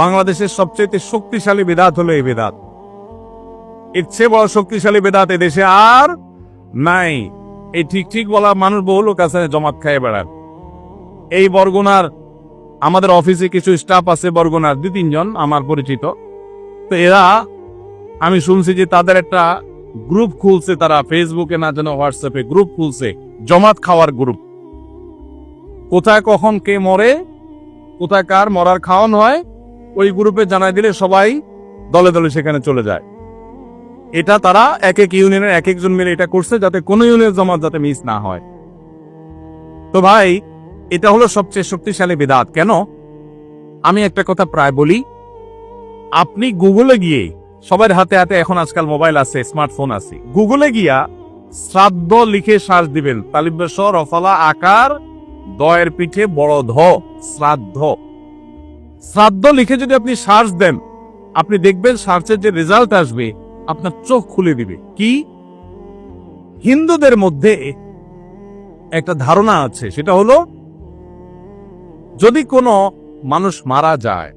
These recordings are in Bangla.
বাংলাদেশের সবচেয়ে শক্তিশালী বেদাত হলো এই বেদাত। এর চেয়ে বড় শক্তিশালী বেদাত দেশে আর নাই। এই ঠিক ঠিক বলা মানুষ বহু লোক আছে জমাত খায় বেড়ান এই বরগুনার আমাদের অফিসে কিছু স্টাফ আছে, বরগুনার দুই তিনজন আমার পরিচিত। তো এরা, আমি শুনছি যে তাদের একটা গ্রুপ খুলছে তারা ফেসবুকে না যেন হোয়াটসঅ্যাপে গ্রুপ খুলছে, জমাত খাওয়ার গ্রুপ কোথায় কখন কে মরে, কোথায় কার মরার খাওয়ান হয় ওই গ্রুপে জানাই দিলে সবাই দলে দলে সেখানে চলে যায়। এটা তারা এক এক ইউনিয়নের এক একজন মিলে এটা করছে যাতে কোনো ইউনিয়নের জমাত যাতে মিস না হয়। তো ভাই, এটা হলো সবচেয়ে শক্তিশালী বিদাত। কেন? আমি একটা কথা প্রায় বলি, আপনি গুগলে গিয়ে, সবার হাতে হাতে এখন আজকাল মোবাইল আছে, স্মার্টফোন আছে। গুগলে গিয়া শ্রাদ্ধ লিখে সার্চ দিবেন তালিবেশ্বর রফালা আকার, দয়ের পিঠে বড় ধ, শ্রাদ্ধ। শ্রাদ্ধ লিখে যদি আপনি সার্চ দেন, আপনি দেখবেন সার্চের যে রেজাল্ট আসবে, আপনার চোখ খুলে দিবে। কি? হিন্দুদের মধ্যে একটা ধারণা আছে, সেটা হলো, যদি কোনো মানুষ মারা যায়,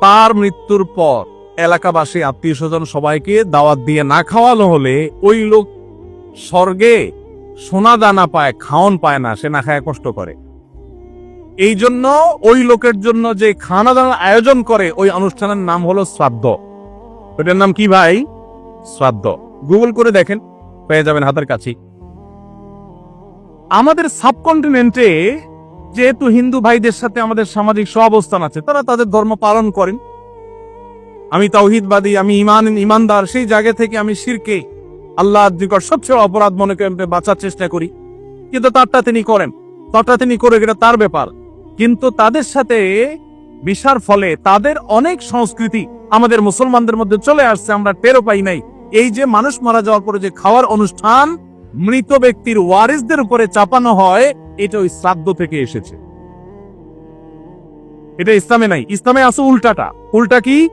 তার মৃত্যুর পর এলাকাবাসী আত্মীয় স্বজন সবাইকে দাওয়াত দিয়ে না খাওয়ানো হলে ওই লোক স্বর্গে সোনা দানা পায়, খাওন পায় না, সে না খায়, কষ্ট করে। এই জন্য ওই লোকের জন্য যে খানা দানা আয়োজন করে ওই অনুষ্ঠানের নাম হলো শ্রাদ্ধ। ওটার নাম কি ভাই? শ্রাদ্ধ। গুগল করে দেখেন, পেয়ে যাবেন হাতের কাছে। আমাদের সাবকন্টিনেন্টে যেহেতু হিন্দু ভাইদের সাথে আমাদের সামাজিক সহাবস্থান আছে, তারা তাদের ধর্ম পালন করেন। আমি তাওহিদবাদী, আমি ইমান, ইমানদার, সেই জায়গা থেকে আমি শিরকে আল্লাহ নিকট সবচেয়ে অপরাধ মনে করে বাঁচার চেষ্টা করি। কিন্তু তারটা তিনি করেন। তারটা তিনি করে গেলে তার ব্যাপার। কিন্তু তাদের সাথে মিশার ফলে তাদের অনেক সংস্কৃতি আমাদের মুসলমানদের মধ্যে চলে আসছে, আমরা টেরও পাই নাই। এই যে মানুষ মারা যাওয়ার পরে যে খাওয়ার অনুষ্ঠান, মৃত ব্যক্তির ওয়ারিসদের উপরে চাপানো হয়, এটা ওই শ্রাদ্ধ থেকে এসেছে। এটা ইসলামে নাই, ইসলামে আছে উল্টাটা। উল্টা কি?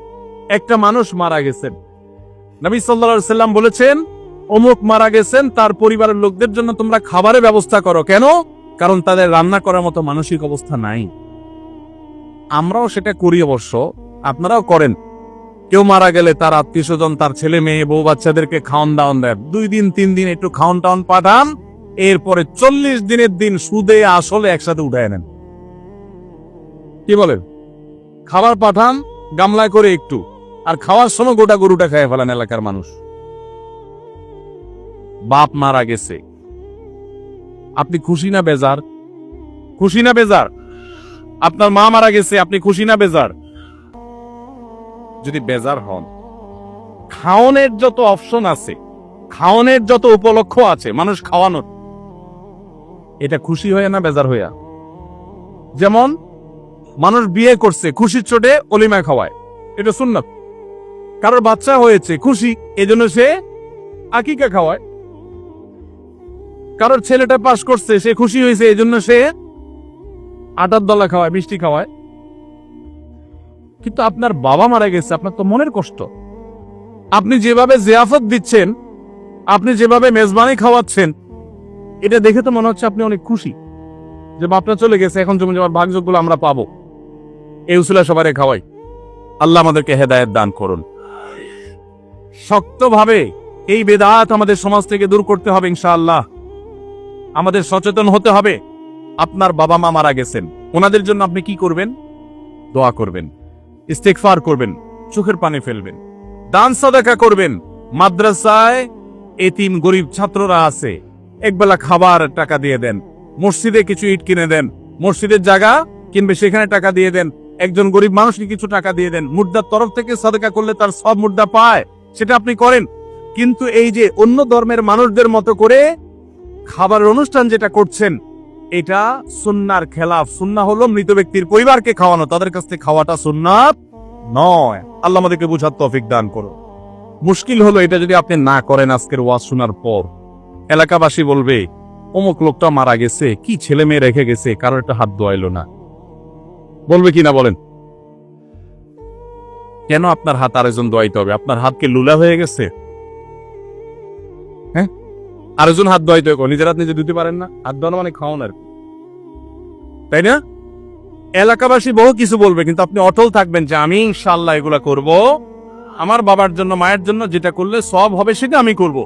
একটা মানুষ মারা গেছেন। নবী সাল্লা সাল্লাম বলেছেন, অমুক মারা গেছেন, তার পরিবারের লোকদের জন্য তোমরা খাবারের ব্যবস্থা করো। কেন? কারণ তাদের রান্না করার মতো মানসিক অবস্থা নাই। আমরাও সেটা করি অবশ্য, আপনারাও করেন। কেউ মারা গেলে তার আত্মীয় স্বজন তার ছেলে মেয়ে, বউ বাচ্চাদেরকে খাওয়ান দাওয়ান দেয় দুই দিন, তিন দিন একটু খাওয়ান টাওয়ান পাঠান, এরপরে চল্লিশ দিনের দিন সুদে আসলে একসাথে উঠায় নেন। কি বলেন? খাবার পাঠান, গামলায় করে একটু, আর খাওয়ার সময় গোটা গরুটা খেয়ে ফেলেন এলাকার মানুষ। বাপ মারা গেছে আপনি খুশি না বেজার? খুশি না বেজার? আপনার মা মারা গেছে, আপনি খুশি না বেজার? যদি বেজার হন, খাওনের যত অপশন আছে, খাওনের যত উপলক্ষ আছে, মানুষ খাওয়ানোর, এটা খুশি হয়ে না বেজার হইয়া? যেমন, মানুষ বিয়ে করছে, খুশির চোটে অলিমা খাওয়ায়। এটা সুন্নত। কারোর বাচ্চা হয়েছে খুশি, এজন্য সে আকিকা খাওয়ায়। কারোর ছেলেটা পাস করছে, সে খুশি হয়েছে, এই জন্য সে আটার দলা খাওয়ায়, মিষ্টি খাওয়ায়। কিন্তু আপনার বাবা মারা গেছে, আপনার তো মনের কষ্ট। আপনি যেভাবে জিয়াফত দিচ্ছেন, আপনি যেভাবে মেজবানি খাওয়াচ্ছেন, এটা দেখে তো মনে হচ্ছে আপনি অনেক খুশি। যে বাপটা চলে গেছে, এখন জমি জমার ভাগযোগগুলো আমরা পাবো। এই উসুলা সবারে খাওয়াই। আল্লাহ আমাদেরকে হেদায়েত দান করুন। শক্তভাবে এই বেদাত আমাদের সমাজ থেকে দূর করতে হবে, ইনশাআল্লাহ। আমাদের সচেতন হতে হবে। আপনার বাবা মা মারা গেছেন। ওনাদের জন্য আপনি কি করবেন? দোয়া করবেন। ইস্তেকফার করবেন। চোখের পানি ফেলবেন। দান সাদাকা করবেন। মাদ্রাসায় এতিম গরিব ছাত্ররা আছে। একবেলা খাবার টাকা দিয়ে দেন। মসজিদে কিছু ইট কিনে দেন। মসজিদের জায়গা কিনবে, সেখানে টাকা দিয়ে দেন। একজন গরিব মানুষকে কিছু টাকা দিয়ে দেন। মুর্দার তরফ থেকে সাদাকা করলে তার সব মুর্দা পায়। সেটা আপনি করেন। কিন্তু এই যে অন্য ধর্মের মানুষদের মতো করে খাবারের অনুষ্ঠান যেটা করছেন, এটা সুন্নার খেলাফ। সুন্না হলো মৃত ব্যক্তির পরিবারকে খাওয়ানো। তাদের কাছ থেকে খাওয়াটা সুন্নাত নয়। আল্লাহ আমাদেরকে বুঝার তৌফিক দান করো মুশকিল হলো এটা যদি আপনি না করেন আজকের ওয়াজ শোনার পর। এলাকাবাসী বলবে, অমুক লোকটা মারা গেছে, কি ছেলে মেয়ে রেখে গেছে কারও একটা হাত দোয়াইলো না। বলবে কি না বলেন? কেন আপনার হাত আরেকজন দোয়াইতে হবে? আপনার হাত কি লুলা হয়ে গেছে? আরেকজন হাত দোয়াইতে হবে নিজের হাত নিজে দিতে পারেন না। হাত দোয়ানো মানে খাওয়ান আর তাই না? এলাকাবাসী বহু কিছু বলবে, কিন্তু আপনি অটল থাকবেন যে আমি ইনশাল্লাহ এগুলা করব। আমার বাবার জন্য, মায়ের জন্য যেটা করলে সব হবে সেটা আমি করব।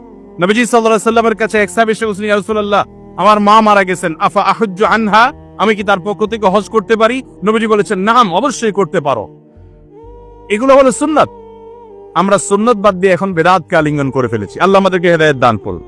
নবীজি সাল্লাল্লাহু সাল্লামের কাছে এক সাহেব এসে বলছেন, ইয়া রাসূলুল্লাহ, আমার মা মারা গেছেন, আফা আহুজ্জু আনহা? আমি কি তার পক্ষ থেকে হজ করতে পারি? নবীজি বলেছেন, নাম অবশ্যই করতে পারো। এগুলো হলো সুন্নাত। আমরা সুন্নত বাদ দিয়ে এখন বেদাতকে আলিঙ্গন করে ফেলেছি। আল্লাহ আমাদেরকে হেদায়েত দান করুন।